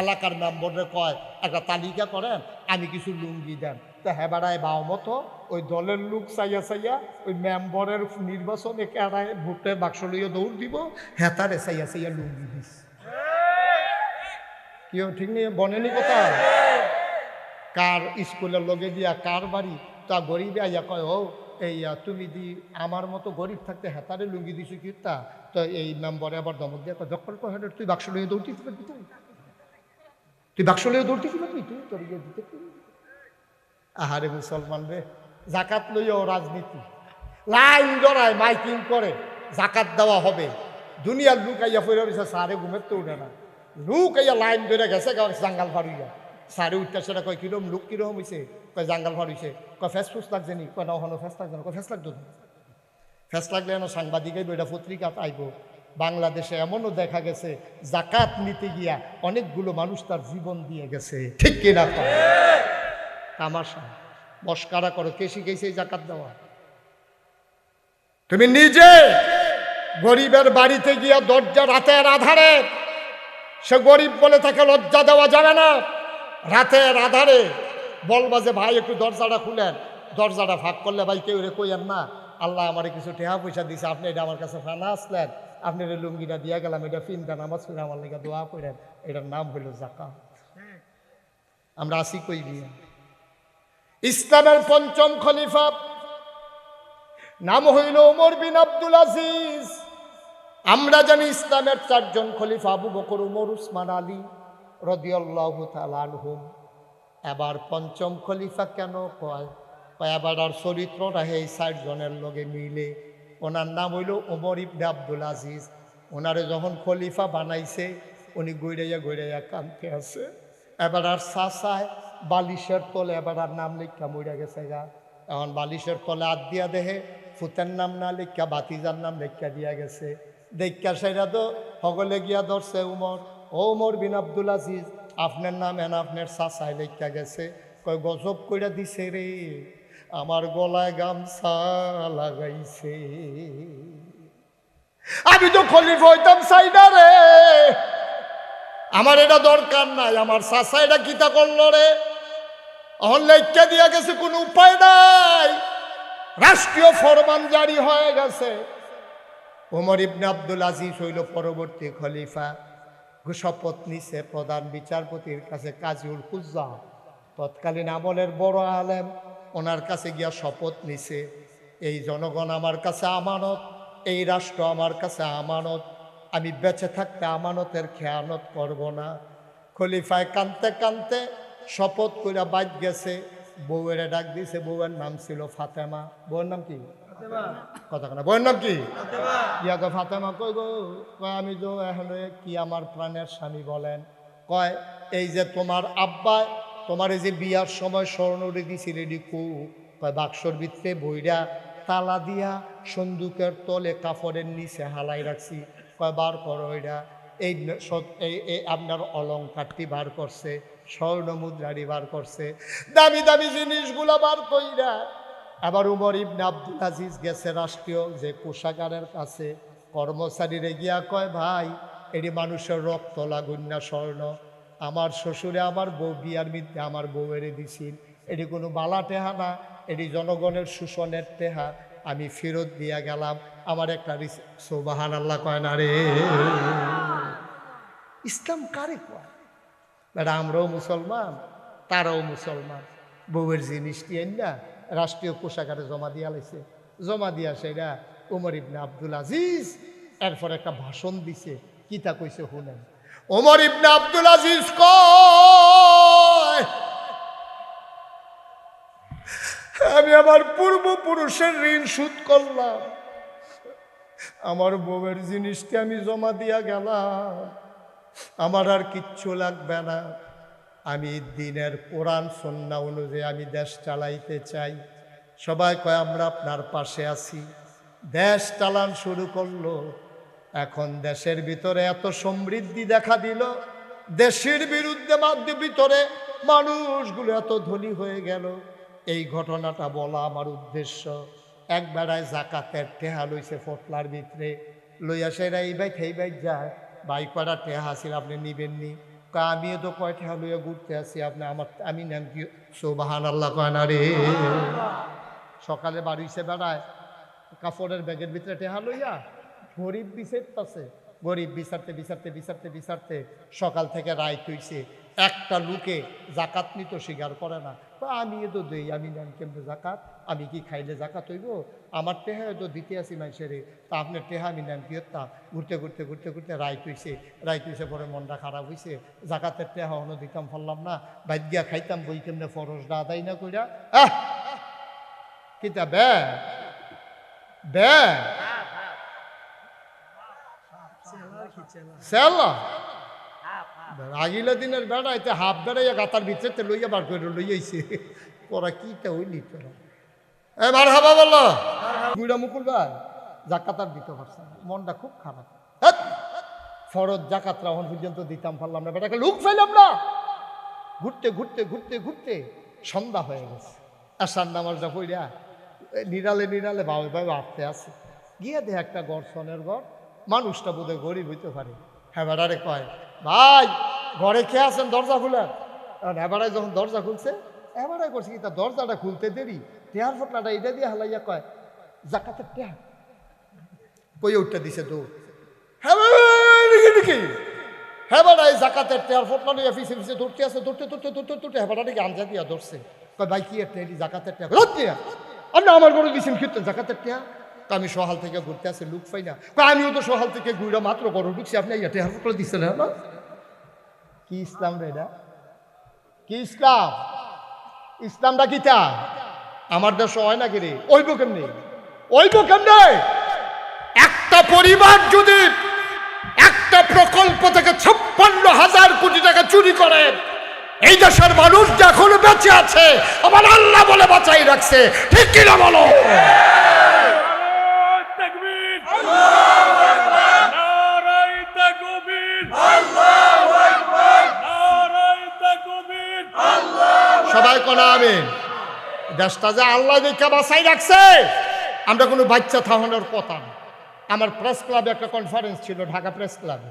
এলাকার মেম্বরে কয়, একটা তালিকা করেন, আমি কিছু লুঙ্গি দেন। তো হেবাড়ায় বাও মতো ওই দলের লোক চাইয়া চাইয়া ওই মেম্বরের নির্বাচনে কেড়ায় ভোটে বাক্স লইয়া দৌড় দিব, হেতারে চাইয়া চাইয়া লুঙ্গি দিস। কেউ ঠিক নেই? বনেনি কথা? কার স্কুলের লগে দিয়া কার বাড়ি? তা গরিবে আইয়া কয়, ও এই তুমি দি আমার মতো গরিব থাকতে হেতারে লুঙ্গি দিছো কি তা? তো এই নম্বরে আবার দমক দিয়ে কয়, দখল কর তুই বাক্স লইয়া দৌড়তে পারবি তুই তুই বাক্স লইয়া দৌড়তে পারবি তুই তোর ইয়ে দিতে আহারে মুসলমান রে, জাকাত লইয়াও রাজনীতি। লাইন ধরায় মাইকিং করে, জাকাত দেওয়া হবে। দুনিয়ার লুক আইয়া ফিরে রয়েছে সারে ঘুমের তো উঠে না। লুক আইয়া লাইন ধরে গেছে জাঙ্গাল ফাড়ুইয়া সারে উঠতে সেটা কয় কিরম লুক, কিরম হয়েছে কয় জাঙ্গাল ফাড়ুইছে কয় ফেস ফুস লাগছে নি? কয় না হনো ফেস লাগছে না। কয় ফেস লাগতো না? ফেস লাগলে না সাংবাদিকই বইটা পত্রিকা আইব। বাংলাদেশে এমনও দেখা গেছে জাকাত নিতে গিয়া অনেকগুলো মানুষ তার জীবন দিয়ে গেছে। ঠিক কিনা? তামাশা। মস্কারা করো, কে শিখেছে জাকাত দেওয়া? তুমি নিজে গরিবের বাড়িতে গিয়া দরজা রাতের আধারে, সে গরিব বলে তাকে লজ্জা দেওয়া যাবে না। রাতের আধারে বলবা যে, ভাই, একটু দরজাটা খুলেন। দরজাটা ফাঁক করলে ভাই কেউ রে কইয়েন না, আল্লাহ আমার কিছু টেহা পয়সা দিছে, আপনি এটা আমার কাছে ফানা আসলেন। আপনি এটা লুঙ্গিটা দিয়া গেলাম, এটা ফিনটা নামাজ পড়ে আমার লেগে দোয়া করেন, এটার নাম হইল জাকা আমরা আসি কই বিয়ে ইসলামের পঞ্চম খলিফা, নাম হইল ওমর বিন আব্দুল আজিজ। আমরা জানি ইসলামের চারজন খলিফা, আবু বকর উমর উসমান, আলী রদিয়াল্লাহু তালানহুম এবার পঞ্চম খলিফা কেন কয়? কয়, এবার আর চরিত্রটা এই চারজনের লগে মিলে। ওনার নাম হইল ওমর ইবনে আব্দুল আজিজ। ওনারে যখন খলিফা বানাইছে, উনি গৈরাইয়া গৈরাইয়া কানতে আছে। এবার আর চাচায় বালিশের তলে, এবার আর নাম লিখা মইরা গেছে গা। এখন বালিশের তলে আদ দিয়া দেহে, ফুতের নাম না লিখা, বাতিজার নাম লিখা দিয়া গেছে। দেখা সেটা তো সকলে গিয়া ধরছে উমর। ও উমর বিন আব্দুল আজিজ, আপনার নাম এন আপনার চাচায় লেখা গেছে। কয়, গজব কইরা দিছে রে। আমার গলায় গামছা লাগাইছে। আমি তো খলিফা হইতাম চাই না রে আমার এটা দরকার নাই, আমার চাচা এটা কিতা করল রে? অহন লেখা দিয়া গেছে, কোনো উপায় নাই। রাষ্ট্রীয় ফরমান জারি হয়ে গেছে। ওমর ইবনে আব্দুল আজিজ হইল পরবর্তী খলিফা শপথ নিছে প্রধান বিচারপতির কাছে কাজীউল কুজ্জা তৎকালীন আমলের বড় আলেম। ওনার কাছে গিয়া শপথ নিছে এই জনগণ আমার কাছে আমানত এই রাষ্ট্র আমার কাছে আমানত আমি বেঁচে থাকতে আমানতের খেয়ানত করব না। খলিফায় কানতে কানতে শপথ করে বাদ গেছে বউয়ের ডাক দিছে বউয়ের নাম ছিল ফাতেমা। বউয়ের নাম কি? কথা না বউয়ের নাম কি? ইয়া কয় ফাতেমা কই গো? কয় আমি তো এখন কি আমার প্রাণের স্বামী বলেন? কয় এই যে তোমার আব্বা তোমার এই যে বিয়ার সময় স্বর্ণরে দিছিল কু। বাক্সর ভিতরে বইরা তালা দিয়া সন্দুকের তলে কাপড়ের নিচে হালাই রাখছি। কয়, বার করো এই এই আপনার অলঙ্কারটি বার করছে, স্বর্ণ মুদ্রাটি বার করছে। দামি দামি জিনিসগুলো বার কইরা। আবার উমর ইবনে আব্দুল আজিজ গেছে রাষ্ট্রীয় যে কোষাগারের কাছে। কর্মচারীরে গিয়া কয়, ভাই, এটি মানুষের রক্ত লাগুন না স্বর্ণ। আমার শ্বশুরে আমার বউ বিয়ার মধ্যে আমার বউ বউয়েরে দিছিল। এটি কোনো বালা টেহা না, এটি জনগণের শোষণের টেহা। আমি ফেরত দিয়া গেলাম। আমার একটা সোবাহান আল্লাহ কয় না রে। ইসলাম কারে কয়? বেটা, আমরাও মুসলমান, তারাও মুসলমান। বউয়ের জিনিসটি না রাষ্ট্রীয় কোষাগারে জমা দিয়া লাইছে। জমা দিয়া সেটা উমর ইবনে আব্দুল আজিজ, এরপর একটা ভাষণ দিছে। কিতা কইছে শুনেন। ওমর ইবনে আব্দুল আজিজ কয়, আমি আমার পূর্বপুরুষের ঋণ শোধ করলাম। আমার বউয়ের জিনিসটি আমি জমা দিয়া গেলাম। আমার আর কিচ্ছু লাগবে না। আমি দিনের কোরআন সন্না অনুযায়ী আমি দেশ চালাইতে চাই। সবাই কয়, আমরা আপনার পাশে আছি। দেশ চালান শুরু করল। এখন দেশের ভিতরে এত সমৃদ্ধি দেখা দিল, দেশের বিরুদ্ধে মাধ্যে ভিতরে মানুষগুলো এত ধনী হয়ে গেল। এই ঘটনাটা বলা আমার উদ্দেশ্য। এক বেড়ায় জাকাতের টেহা লইছে ফটলার ভিতরে। লইয়া সেরা এই বাইক এই বাইক যায় বাইক পাড়া টেহা আছিল আপনি নিবেননি? তা আমি তো কয়টা লইয়া ঘুরতে আসি। আপনি আমার, আমি নাম কি? সোবাহান আল্লাহ কয় না রে। সকালে বাড়িছে বেড়ায়, কাপড়ের ব্যাগের ভিতরে টেহা লইয়া গরিব বিচারতেছে গরিব বিচারতে বিচারতে বিচারতে বিচারতে সকাল থেকে রায় তুইছে। একটা লুকে জাকাত নিত স্বীকার করে না। তা আমি তো দেই, আমি নেন কেমনে জাকাত? আমি কি খাইলে জাকাত হইব? আমার টেহা তো দিতে আসি মানুষেরে তা আপনার টেহা আমি নেন কি তা ঘুরতে ঘুরতে ঘুরতে ঘুরতে রায় তুইছে। রায় তুইছে পরে মনটা খারাপ হইছে। জাকাতের টেহা অন্য দিতাম ফেললাম না। গিয়া খাইতাম, বই কেমনে ফরসটা আদায় না কইরা। আহ! কিতা ব্যা বে সেলা? আগিলা দিনের বেড়া, এতে হাফ বেড়াইয়া গাতার ভিতরে লইয়া বার করে লইয়াইছে তোরা কিটা হইলি তোরা? এ মার হাবা বলল গুড়া মুকুল ভাই, জাকাতার দিতে পারছে মনটা খুব খারাপ! ফরজ জাকাতরা এখন পর্যন্ত দিতাম, পারলাম না। বেটাকে লুক ফেলাম না। ঘুরতে ঘুরতে ঘুরতে ঘুরতে সন্ধ্যা হয়ে গেছে। আসার নামাজটা এ, নিরালে নিরালে ভাবে ভাবে আসতে আসে। গিয়ে দে একটা গড়, সনের ঘর মানুষটা বোধহয় গরিব হইতে পারে। হ্যাঁ বেড়ারে কয়, ভাই, ঘরে খেয়ে আছেন দরজা খুলেন কারণ এবারে যখন দরজা খুলছে এবারে করছে কি তার দরজাটা খুলতে দেরি টেহার ফটলাটা এটা দিয়ে হালাইয়া কয়, জাকাতের টেহা কই উঠতে দিছে তো হ্যাঁ হ্যাঁ এই জাকাতের টেয়ার ফটলা নিয়ে ফিসে ফিসে ধরতে আছে ধরতে ধরতে ধরতে ধরতে হ্যাঁ নাকি আনজা দিয়া ধরছে। কয়, ভাই, কি একটা জাকাতের রোদ আর না আমার গরু দিছেন কীর্তন জাকাতের টেয়া তো আমি সহাল থেকে ঘুরতে আসে, লুক পাই না। আমিও তো সহাল থেকে ঘুরে মাত্র বড় ঢুকছি, আপনি এই টেয়ার ফটলা দিচ্ছেন হ্যাঁ না কি ইসলাম রে এটা? কি ইসলাম? ইসলামটা কিতা? আমার দেশ হয় নাকি রে? ওইব কেমনি? ওইব কেমনে? একটা পরিবার যদি একটা প্রকল্প থেকে ছাপ্পান্ন হাজার কোটি টাকা চুরি করে, এই দেশের মানুষ যে এখনও বেঁচে আছে, আমার আল্লাহ বলে বাঁচাই রাখছে। ঠিক কিনা বলো? সবাই কোন আমিন দেশটা যে আল্লাহ দেখে বাঁচাই রাখছে, আমরা কোনো বাচ্চা থামানোর কথা আমার প্রেস ক্লাবে একটা কনফারেন্স ছিল, ঢাকা প্রেস ক্লাবে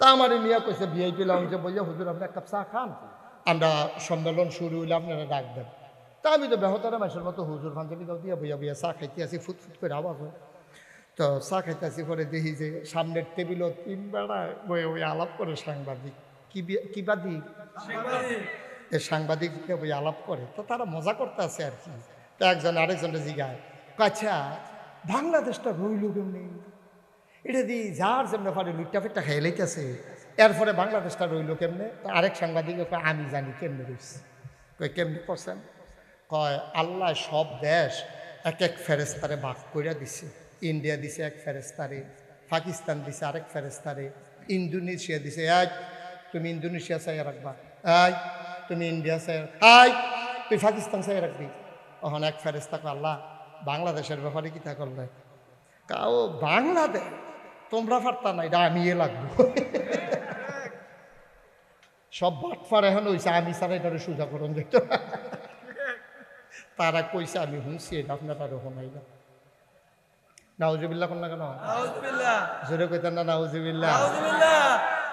তা আমার নিয়ে কইছে ভিআইপি লাউঞ্জে বইয়া, হুজুর আপনি এক কাপ চা খান। আমরা সম্মেলন শুরু হইলে, আপনারা ডাকবেন তা আমি তো বেহতারা মাসের মতো হুজুর ফাঞ্জাবি দাও দিয়া বইয়া বইয়া চা খাইতে আসি ফুট ফুট করে আওয়াজ হয়। তো চা খাইতে আসি পরে দেখি যে সামনের টেবিলও তিন বেড়ায় বই ওই আলাপ করে সাংবাদিক। কি বি- কি বাদিক এ সাংবাদিককে বই আলাপ করে। তো তারা মজা করতে আছে আর কি। তো একজন আরেকজনের জিগায় আচ্ছা বাংলাদেশটা রইল কেমনি? এটা দি যার যেমন পারে লুটটা ফেটটা খাই লাইতেছে? এরপরে বাংলাদেশটা রইল কেমনে? তো আরেক সাংবাদিক কয় আমি জানি কেমনে রইছে। কয় কেমনে করছেন? কয় আল্লাহ সব দেশ এক এক ফেরেস্তারে ভাগ করে দিছে। ইন্ডিয়া দিছে এক ফেরেস্তারে পাকিস্তান দিছে আরেক ফেরেস্তারে ইন্দোনেশিয়া দিছে এক তুমি ইন্দোনেশিয়া চাই রাখবা আয় তুমি ইন্ডিয়া চাই আয় তুই পাকিস্তান চাই রাখবি। তখন এক ফেরেস্তা আল্লাহ, বাংলাদেশের ব্যাপারে কি তা করলে? কাও বাংলাদেশ? তোমরা পারতা না এটা আমি এ লাগবো। সব বাটফার এখন হয়েছে আমি সারা এটারে সোজা করুন যেত তারা কইছে, আমি হুঁসি এটা আপনারা শোনাই না। নাউজুবিল্লা কোন কেন? জোরে কইতেন না নাউজুবিল্লা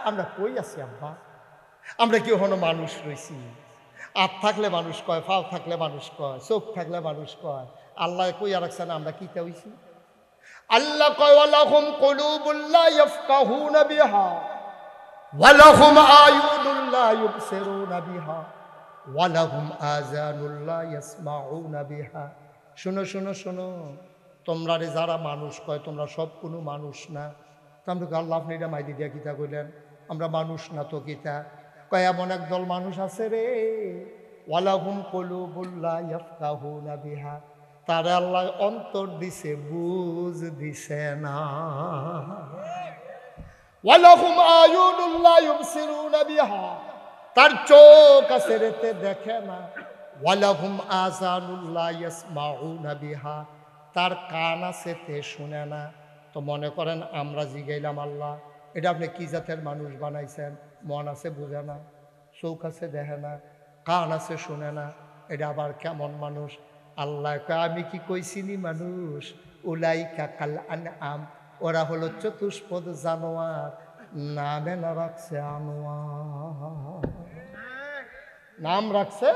আমরা কই আছি আব্বা? আমরা কি হনো মানুষ রয়েছি আপ থাকলে মানুষ কয় ফাও থাকলে মানুষ কয় চোখ থাকলে মানুষ কয় আল্লাহ কই আর না আমরা কি হইছি? আল্লাহ কয় ওয়ালাহুম কুলুবুল্লা ইয়াফকাহুনা বিহা ওয়ালাহুম আয়ুনুল্লা ইউবসিরুনা বিহা ওয়ালাহুম আযানুল্লা ইয়াসমাউনা বিহা। শুনো শুনো শুনো। তোমরা রে যারা মানুষ কয়, তোমরা সব কোনো মানুষ না। তো আমরা আল্লাহ আপনি এটা মাইদি দিয়া কিতা কইলেন? আমরা মানুষ না তো কিতা? কয়, এমন একদল মানুষ আছে রে। ওয়ালাহুম কলুবুল্লা ইয়াফকাহুনা বিহা। তারা আল্লাহ অন্তর দিছে, বুঝ দিছে না। ওয়ালাহুম আয়ুনুল্লাহ ইউবসিরুনা বিহা। তার চোখ আছে রেতে দেখে না। ওয়ালাহুম আযানুল্লাহ ইয়াসমাউনা বিহা। তার কান আছে তে শুনে না। তো মনে করেন আমরা জিগাইলাম, আল্লাহ, এটা আপনি কি জাতের মানুষ বানাইছেন? মন আছে বুঝে না, চোখ আছে দেখে না, কান আছে শুনে না, এটা আবার কেমন মানুষ? আল্লাহ আমি কি কইছিনি মানুষ? উলাই কাকাল আন আম ওরা হলো চতুষ্পদ জানোয়ার, নামে না রাখছে নাম রাখছে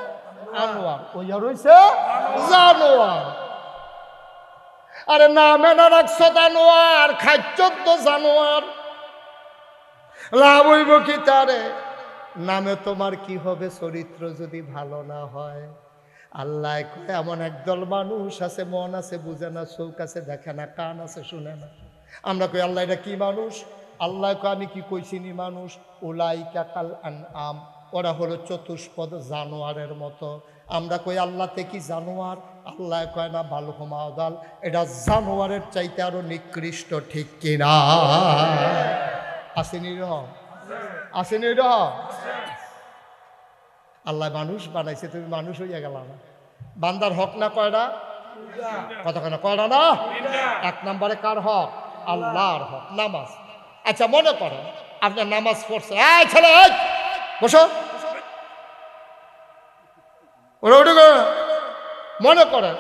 আনোয়ার ওই আর হইছে জানোয়ার। আরে নামে না রাখছো জানোয়ার খাচ্ছ তো জানোয়ার। লাভ হইব কি তারে? নামে তোমার কি হবে? চরিত্র যদি ভালো না হয়? আল্লাহ এমন একদল মানুষ আছে, মন আছে, বুঝে না, চোখ আছে, দেখে না, কান আছে, শুনে না। আমরা কই, আল্লাহ এটা কি মানুষ? আল্লাহ আমি কি কইছিনি মানুষ? ওলাই আন আম ওরা হলো চতুষ্পদ জানোয়ারের মতো। আমরা কই, আল্লাহতে কি জানোয়ার? আল্লাহ কয় না বালুহমাদাল এটা জানোয়ারের চাইতে আরও নিকৃষ্ট, ঠিক কিনা? আসেনি রহ আসেনি রহ আল্লাহ মানুষ বানাইছে, তুমি মানুষ হইয়া গেল না। বান্দার হক না কয়টা? কতক্ষণ কয়টা না? এক নম্বরে কার হক? আল্লাহর হক, নামাজ। আচ্ছা মনে করো আপনার নামাজ পড়ছে এই ছেলে বসো। ওরা উঠে। মনে করেন,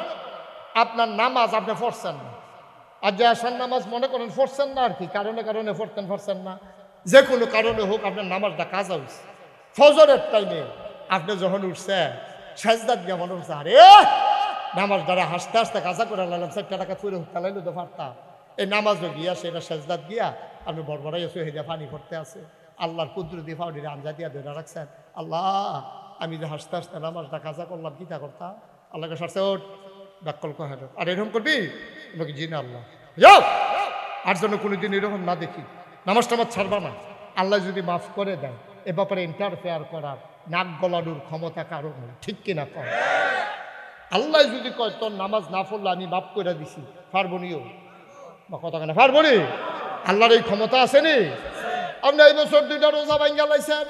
আপনার নামাজ আপনি পড়ছেন না। আর যে আসার নামাজ মনে করেন পড়ছেন না আর কি, কারণে কারণে পড়তেন, পড়ছেন না। যে কোনো কারণে হোক আপনার নামাজটা কাজা হয়েছে ফজরের টাইমে আপনি যখন উঠছে সাজদাত গিয়ে মনে হচ্ছে, আরে, নামাজ দ্বারা হাসতে হাসতে কাজা করে লাইলাম চারটা টাকা ফুরে উঠালাইলো তো পারতাম। এই নামাজও গিয়া, সেটা সাজদাত গিয়া আপনি বড়বড়াই এসে হেদিয়া পানি করতে আছে। আল্লাহর কুদরতি ফাউডিরে আমজা দিয়া ধরে রাখছেন। আল্লাহ, আমি যে হাসতে হাসতে নামাজটা কাজা করলাম, কিতা করতাম? আল্লাহকে সারছে ওঠ ডাক্কল কহে আর এরকম করবি? আমাকে জি না আল্লাহ। যাও! আর যেন কোনোদিন এরকম না দেখি। নামাজ টামাজ ছাড়বা না। আল্লাহ যদি মাফ করে দেয়, এ ব্যাপারে ইন্টারফেয়ার করার নাক গলানোর ক্ষমতা কারও নেই। ঠিক কিনা কর আল্লাহ যদি কয়, তোর নামাজ না পড়লে আমি মাফ করে দিছি, পারব নিও বা কথা কেন, পারব নি? আল্লাহর এই ক্ষমতা আছে নি? আপনি এই বছর দুইটা রোজা ভাঙ্গা লাইছেন।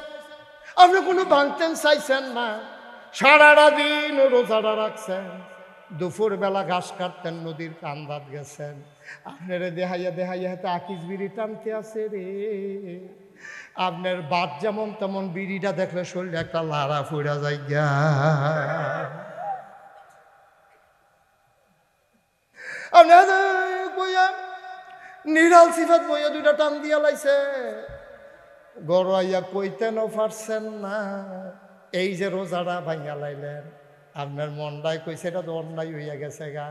আপনি কোনো ভাঙতেন চাইছেন না। সারাটা দিন রোজাটা রাখছেন। দুপুর বেলা ঘাস কাটতেন, নদীর কান্দাত গেছেন। আপনারে দেহাইয়া দেহাইয়া হাতে আকিস বিড়ি টানতে আছে রে। আপনার বাদ যেমন তেমন বিড়িটা দেখলে শরীরে একটা লাড়া ফুরা যায় গা আপনার বইয়া, নিরাল সিফাত বইয়া দুইটা টান দিয়া লাইছে। গড়াইয়া কইতেনও পারছেন না। এই যে রোজাটা ভাইয়া লাইলেন, আপনার মনটাই কইছে এটা তো অন্যায় হইয়া গেছে গা।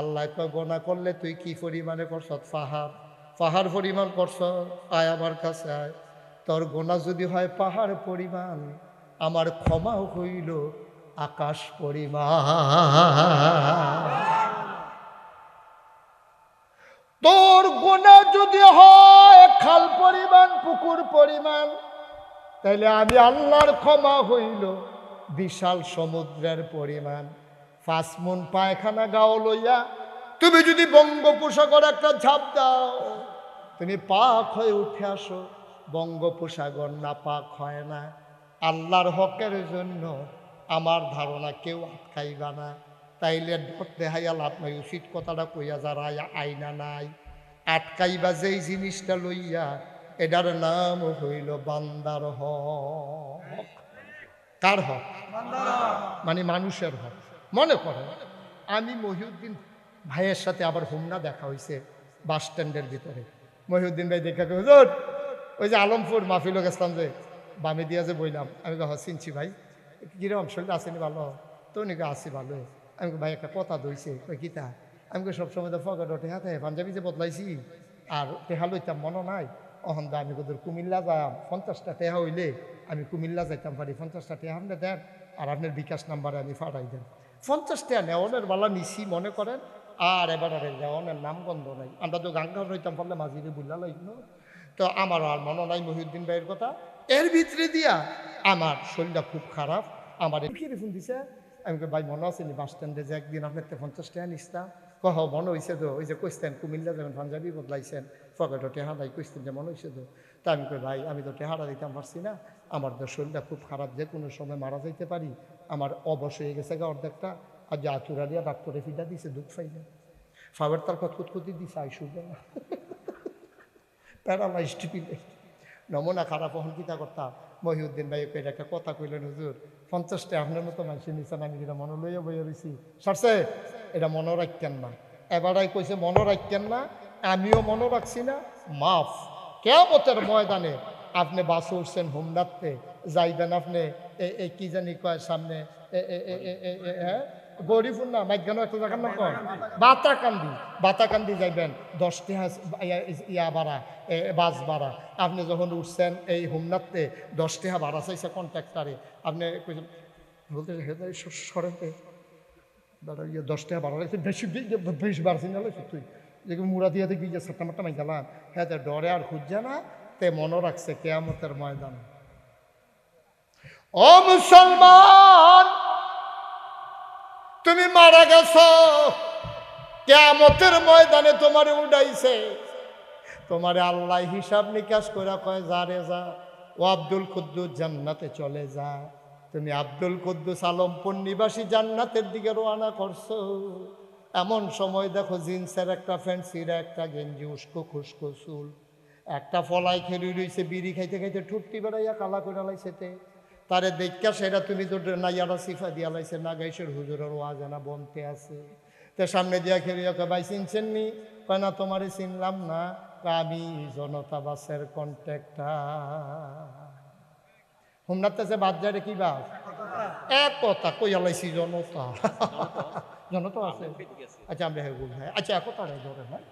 আল্লাহ কয়, গোনা করলে তুই কি পরিমাণে করছ পাহাড় পাহাড় পরিমাণ করছ আয় আমার কাছে আয়। তোর গোনা যদি হয় পাহাড় পরিমাণ, আমার ক্ষমাও হইল আকাশ পরিমাণ। তোর গোনা যদি হয় খাল পরিমাণ, পুকুর পরিমাণ তাইলে আমি আল্লাহর ক্ষমা হইল। বিশাল সমুদ্রের পরিমাণ। ফাসমুন পায়খানা গাও লইয়া তুমি যদি বঙ্গোপসাগর একটা ঝাঁপ দাও, তুমি পাক হয়ে উঠে আসো। বঙ্গোপসাগর না পাক হয় না। আল্লাহর হকের জন্য আমার ধারণা কেউ আটকাইবা না। তাইলে ধরতে হাইয়া লাভ নাই। উচিত কথাটা কইয়া যারা আইনা নাই, আটকাইবা যেই জিনিসটা লইয়া এটার নাম হইল বান্দার হক। কার হক? মানে মানুষের হক। মনে করো আমি মহিউদ্দিন ভাইয়ের সাথে আবার হুমনা দেখা হয়েছে বাস স্ট্যান্ডের ভিতরে। মহিউদ্দিন ভাই দেখা হুজুর, ওই যে আলমপুর মাহফিল গেছিলাম যে, বামে দিয়া যে বইলাম। আমি তো চিনছি ভাই। কীরকম শরীর আসেনি ভালো? তো নাকি আসি ভালো। আমি ভাই, একটা কথা দইছে। কই কিতা আমি সবসময় তো ফগট ওঠে হাতে পাঞ্জাবি যে বদলাইছি, আর টেহা লইতাম মনে নাই। অহন দা আমি কোথাও কুমিল্লা যাম পঞ্চাশটা টেহা হইলে আমি কুমিল্লা যাইতাম পারি, পঞ্চাশটা টেহা আপনি দেন, আর আপনার বিকাশ নাম্বারে আমি ফাটাই দেন। পঞ্চাশ টাকা নেওয়ানের বালা নিছি মনে করেন, আর এবার আর নেওয়ানের নাম গন্ধ নাই। আমরা তো গাঙ্গার রইতাম পারলে মাঝিরে বুল্লা লাইন তো আমার আর মনে নাই মহিউদ্দিন ভাইয়ের কথা। এর ভিতরে দিয়া আমার শরীরটা খুব খারাপ। আমার কি ফোন দিছে, আমি ভাই, মনে আছে নি, বাস স্ট্যান্ডে যে একদিন আপনার তো পঞ্চাশ টাকা নিছিলাম কহ, মনে হয়েছে তো, ওই যে কইতেন কুমিল্লা যখন পাঞ্জাবি বদলাইছেন। পকেটও টেহা নাই কইতেন যে, মনে হয়েছে তো তা আমি কই, ভাই, আমি তো টেহারা দিতাম পারছি না। আমার তো শরীরটা খুব খারাপ, যে কোনো সময় মারা যাইতে পারি। আমার অবশ হয়ে গেছে গা অর্ধেকটা। আর যে আচুরা দিয়া ডাক্তারে ফিটা দিছে দুঃখ পাইলে ফাবার তার কতকুতকুতি দিছে আই শুনবে না। প্যারালাইজ টিপিলে নমুনা খারাপ হন কিতা করতা? মহিউদ্দিন ভাই পেট একটা কথা কইলেন হুজুর, পঞ্চাশটা আপনার মতো মানুষের নিচান আমি যেটা মনে লইয়া বইয়া রয়েছি সারছে এটা মনে রাখতেন না। এবারাই কইছে মনে রাখতেন না আমিও মনে রাখছি না। মাফ। কেয়ামতের ময়দানে আপনি বাসে উঠছেন হোমনাথে যাইবেন আপনি, এ- এ, কি জানি কয় সামনে হ্যাঁ? গরিবুর না মাইজ্ঞান একটা জায়গার নাম কয়? বাতাকান্দি। বাতাকান্দি যাইবেন। দশটি হাঁস, ইয়া- ভাড়া বাস ভাড়া। আপনি যখন উঠছেন এই হোমনাথে দশটি হা ভাড়া চাইছে কন্ট্রাক্টারে। আপনি বলতে দাদা ইয়ে দশ টাকা বাড়া লাগছে, বেশি বেশি বাড়ছে না তুই। যেগুলো মুড়া দিয়ে দেখবি যে সাতটা মাট্টা মাই গেলাম হ্যাঁ ডরে আর খুঁজছে না তে মনে রাখছে কেয়ামতের ময়দান ও মুসলমান তুমি মারা গেছ কেয়ামতের ময়দানে তোমারে উঠাইছে তোমারে আল্লাহ হিসাব নিকাশ করে কয় যা রে যা ও আব্দুল কুদ্দুস জান্নাতে চলে যা তুমি আব্দুল কুদ্দুস আলমপুর নিবাসী জান্নাতের দিকে রওনা করছ এমন সময় দেখো জিন্সের একটা প্যান্ট, সিরা একটা গেঞ্জি, উস্কো খুস্কো, চুল, একটা ফলাই খেলি রইছে, বিড়ি খাইতে খাইতে ঠুট্টি বেড়াইয়া কালা করে লাইছেতে। তারে দেখা সেটা তুমি তো নাইয়ারা সিফা দিয়া লাইছে না গাইছের হুজুরের ওয়াজ না বনতে আছে। তো সামনে দিয়া খেলিয়া কয়, ভাই, চিনছেন নি? কয়, না, তোমারে চিনলাম না আমি জনতা বাসের কন্ট্রাক্টার। হুমনাতে যে বাদ যায় কি বাস এক কথা কই আলাইছি জনতা জনতা আছে আচ্ছা আমরা হ্যাঁ বলছি আচ্ছা এক কথা রে ধরে হ্যাঁ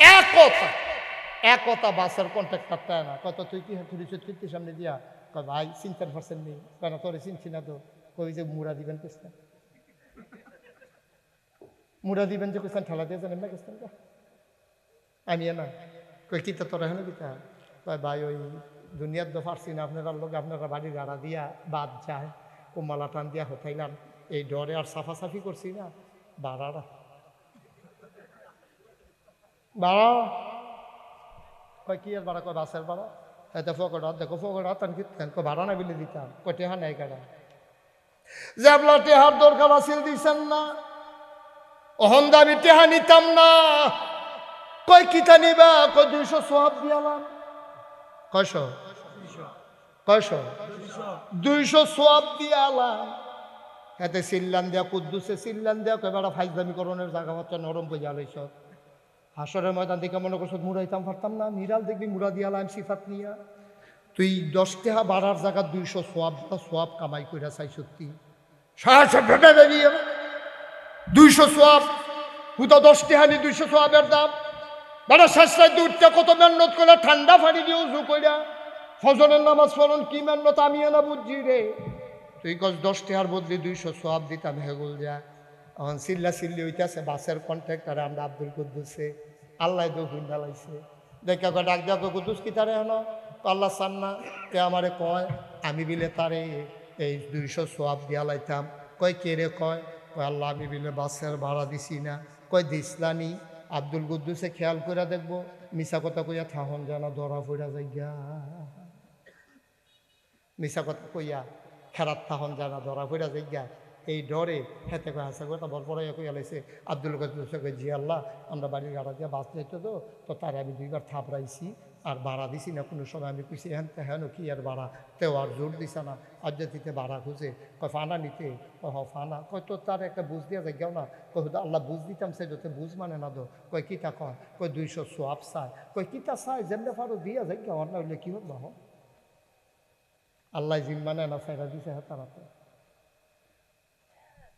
এক কথা এক কথা বাসের কন্ট্রাক্টারটা না কত তুই কি তুই কীর্তি সামনে দিয়া কয় ভাই চিন্তার পার্সেন্ট নেই কেন তোরে চিনছি না তো কই যে মুড়া দিবেন কেসটা মুড়া দিবেন যে কেসটা ঠেলা দিয়ে জানেন না কেসটা আমি না কই কিতা তোরা হেন কিতা কয় ভাই ওই দুনিয়ার তো পারছি না আপনারা লোক আপনারা বাড়ি গাড়া দিয়া বাদ যায় কোমালা টান দিয়া হতাইলাম এই ডরে আর সাফাসাফি করছি না। বাড়ারা বাড়া। কয়, কি আর বাড়া? কয়, বাসের বাড়া। এতে ফকড়া দেখো ফকড়া তান কি কয় ভাড়া না বিলে দিতাম। কয়, টেহা নাই যে আপনার টেহার দরকার আছিল দিছেন না। অহন দাবি টেহা নিতাম না। কয়, কিতা নিবা? কয়, দুইশো সোহাব দিয়ালাম। কয়শ? কয়শ দুইশো সোয়াব দিয়ালাম এতে সিল্লান দিয়া, কুদ্দুসে সিল্লান দিয়া, কয় বেড়া ফাইজদামি করণের জায়গা হচ্ছে নরম বোঝা লইছ হাসরের ময়দান দেখে মনে করছ মুড়াইতাম পারতাম না? মিরাল দেখবি মুড়া দিয়ালাম সিফাত নিয়া। তুই দশ টাকা বাড়ার জায়গা দুইশো সোয়াব সোয়াব কামাই কইরা চাই সত্যি। দুইশো সোয়াব হুতো দশ টাকা নি দুইশো সোয়াবের দাম। বেড়া শেষ রাত উঠতে কত মেহনত করে ঠান্ডা ফাড়ি দিয়ে উজু কইরা। ফজরের নামাজ পড়ন, কি মেহনত আমি না বুঝছি রে। তুই কস দশ টাকার বদলি দুইশো সোয়াব দিতাম হেগুল যা এখন চিল্লা চিল্লি হইতেছে, বাসের কন্ট্রাক্টর আমরা আব্দুল কুদ্দুসে। আল্লাহ দো হুন্ডা লাইছে দেখা কয়, ডাক দেখো কুদ্দুস কি তারে হন আল্লাহ চান না। কে আমারে কয়, আমি বিলে তারে এই দুইশো সোয়াব দিয়া লাইতাম। কয়, কে রে কয়? কয়, আল্লাহ, আমি বিলে বাসের ভাড়া দিছি না। কয় দিসলানি আব্দুল কুদ্দুসে খেয়াল করে দেখব মিশা কথা কইয়া থাহন জানা ধরা পড়া যাইগা। মিশা কথা কইয়া খেরাত থাহন জানা ধরা পড়া যাইগা এই ডরে হেতে কয়ে হাসা কথা বর পড়াইয়া কইয়া লাইছে আব্দুল কাদুসে কই জি, আল্লাহ, আমরা বাড়ির গাড়া দিয়া বাস যাইতো তো। তো তার আমি দুইবার থাপড়াইছি আর ভাড়া দিছি না, কোনো সময় আমি কইছি হ্যান হেন, কি আর ভাড়া? তেও আর জোর দিছে না। আজ্জাতিতে ভাড়া খুঁজে, কয়, ফানা নিতে। কয় হ ফানা। কয়, তো তার একটা বুঝ দিয়া যাই না। কয়, হুদা, আল্লাহ বুঝ দিতাম সে যাতে বুঝ মানে না দো কয়, কিতা কয়? কয়, দুইশো সোয়াব চায় কয়, কিতা চায় যেমনি পারো দিয়া যাই গা অন্য হইলে কি হল আল্লাহ জিম্মা নেয় না সাইরা দিছে হ্যাঁ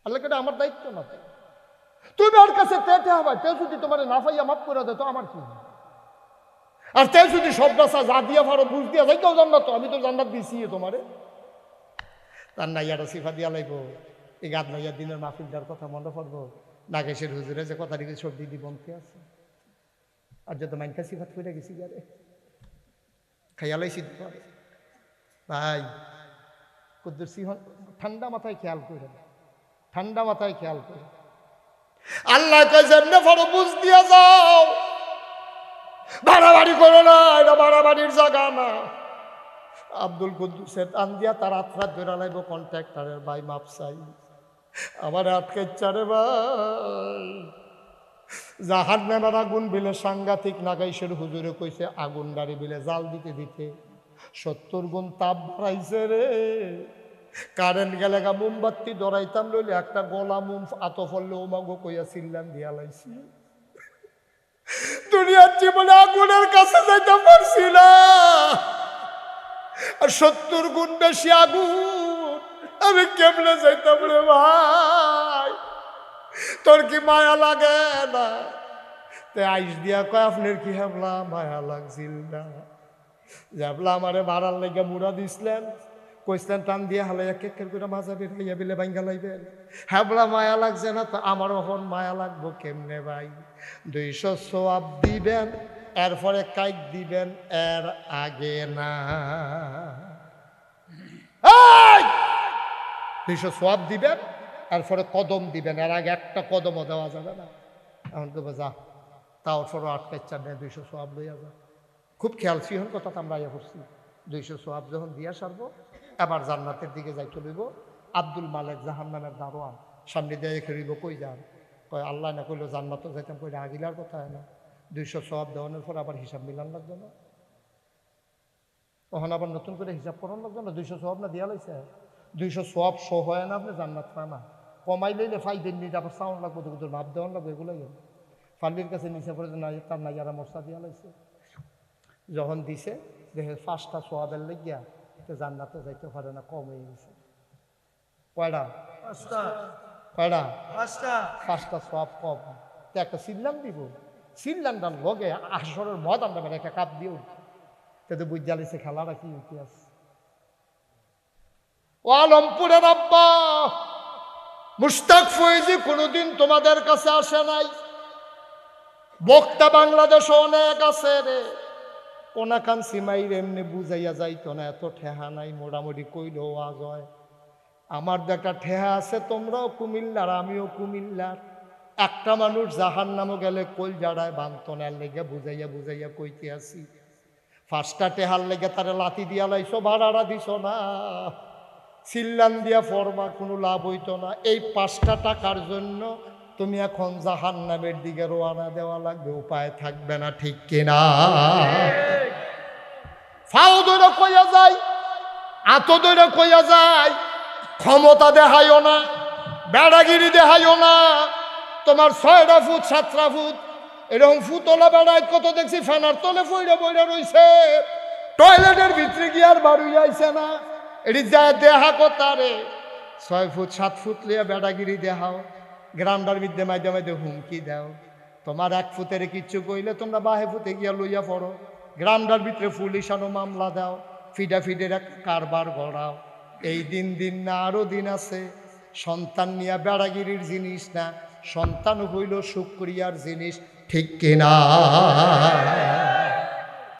আল্লাহ কেটে আমার দায়িত্ব না তুমি ওর কাছে তেটে হবা তে যদি তোমার না পাইয়া মাফ করে দে তো আমার কি আর তে যদি সব বাসা যা দিয়া পারো, বুঝ দিয়া যাই কেউ জান্নাত, আমি তো জান্নাত দিছি তোমারে। তার নাইয়াটা সিফা দিয়া লাগবো এই গাদ নাইয়া দিনের মাহফিলটার কথা মনে পড়ব। নাগেশের হুজুরে যে কথা লিখে সর্দি দি বনতে আছে। আর যত মাইনকা সিফাত করে গেছি গারে খাইয়ালাইছি তোমার। ভাই কুদ্দুর সিংহ, ঠান্ডা মাথায় খেয়াল করে ঠান্ডা মাথায় খেয়াল করে আল্লাহ কয় যেমনে ফটো বুঝ দিয়া যাও। বাড়াবাড়ি করো না, এটা বাড়াবাড়ির জায়গা না। আব্দুল কুদ্দুসের টান দিয়া তার আত্মার ধরে লাগবো কন্ট্রাক্টারের ভাই মাপসাই আমার আটকে চারে ভাই। জাহার নেমার আগুন বিলে সাংঘাতিক নাগাইশের হুজুরে কইছে, আগুন গাড়ি বিলে জাল দিতে দিতে। সত্তর গুণ তাপ বাড়াইছে রে। কারেন্ট গেলে গা মোমবাতি ধরাইতাম লইলে একটা গলা মোম আত ফললে ওমাগো কইয়া সিল্লাম দিয়া লাইছি। দুনিয়ার জীবনে আগুনের কাছে যাইতে পারছি না। আর সত্তর গুণ বেশি আগুন, আমি কেমনে যাইতাম রে ভাই? তোর কি মায়া লাগে না? তে আইস দিয়া কয়, আপনার কি হেবলা মায়া লাগছিল না। যাবলা আমারে ভাড়ার লেগে মুড়া দিছিলেন। কইসলেন টান দিয়ে হালাইয়া কেক কেক করে মাজা বের হইয়া বিলে বাইঙ্গা লাইবেন। হ্যাবলা মায়া লাগছে না তো আমার এখন মায়া লাগবো কেমনে ভাই? দুইশো সোয়াব দিবেন, এরপরে কাইক দিবেন, এর আগে না। দুইশো সোয়াব দিবেন, এরপরে কদম দিবেন, এর আগে একটা কদমও দেওয়া যাবে না। এখন তো যা, তাও সরো আটকাইচ্ছা নেই দুইশো সোয়াব লইয়া যা। খুব খেয়াল সিহন কথা আমরা ইয়ে করছি দুইশো সোয়াব যখন দিয়া সারবো এবার জান্নাতের দিকে যাই লইব। আব্দুল মালেক জাহান নামের দারোয়ান, সামনে দিয়ে রইব কই যান? কয়, আল্লাহ না কইলো জান্নাতও যাইতাম কই আগিলার কথা না। দুইশো সোয়াব দেওয়ানোর পর আবার হিসাব মিলান লাগবে না। তখন আবার নতুন করে হিসাব করার লাগবে না। দুইশো সোয়াব না দিয়া লাইছে? দুইশো সোয়াব শো হয় না আপনি জান্নাত পায় না। কমাই লইলে ফাইদের নিতে আবার সাউন্ড লাগবে লাভ দেওয়ান লাগবে এগুলো ফাল্লির কাছে নিচে পড়ে নাই, তার নাইয়ারা মশলা দিয়া লাইছে। যখন দিছে দেখে পাঁচটা সোয়াবের লেগিয়া জান্নাতে যাইতে পারে না কম হয়ে গেছে। কয়টা? কয়টা? পাঁচটা। সোয়াব কম। তো একটা সিল্লাম দিব। সিল্লামটার লগে আসরের মদ আমরা মানে একটা কাপ দিও তো তো বুঝা লিছে খেলাটা কি ইতিহাস। আলমপুরের আব্বা মুস্তাক ফয়েজি কোনোদিন তোমাদের কাছে আসে নাই। বক্তা বাংলাদেশ অনেক আছে রে। কোনাকান সিমাইর এমনি বুঝাইয়া যাইতো না, এত ঠেহা নাই মোটামুটি কইলেও আজ হয় আমার একটা ঠেহা আছে, তোমরাও কুমিল্লার, আমিও কুমিল্লার। একটা মানুষ জাহান নামও গেলে কই জাড়ায় বান্তনার লেগে বুঝাইয়া বুঝাইয়া কইতে আসি। ফার্স্টটা টেহার লেগে তারে লাতি দিয়া লাইছো ভাড়াটা দিছ না। সিল্লান দিয়া ফরমা, কোনো লাভ হইতো না। এই পাঁচটা টাকার জন্য তুমি এখন জাহান নামের দিকে রোয়ানা দেওয়া লাগবে, উপায় থাকবে না, ঠিক কিনা? ফাও ধরে কইয়া যায়, আত ধরে কইয়া যায়, ক্ষমতা দেখাইও না, বেড়াগিরি দেখাইও না, তোমার ছয়টা ফুট, সাতটা ফুট, এরকম ফুতলা বেড়ায় কত দেখছি ফেনার তলে ফইরা বইরা রইছে। টয়লেটের ভিতরে গিয়ে আর বাড়ুই আইছে না, এটি যায় দেহা কথারে? ছয় ফুট, সাত ফুট লিয়া বেড়াগিরি দেহাও, গ্রামটার মধ্যে মাঝে হুমকি দাও। তোমার এক ফুতের কিচ্ছু কইলে তোমরা বাহে ফুতে গিয়া লইয়া পড়ো। গ্রামটার ভিতরে পুলিশ আনো মামলা দাও ফিডা এক কারবার গড়াও। এই দিন দিন না আরও দিন আছে। সন্তান নিয়ে বেড়াগিরির জিনিস না, সন্তান হইল শুক্রিয়ার জিনিস, ঠিক কিনা?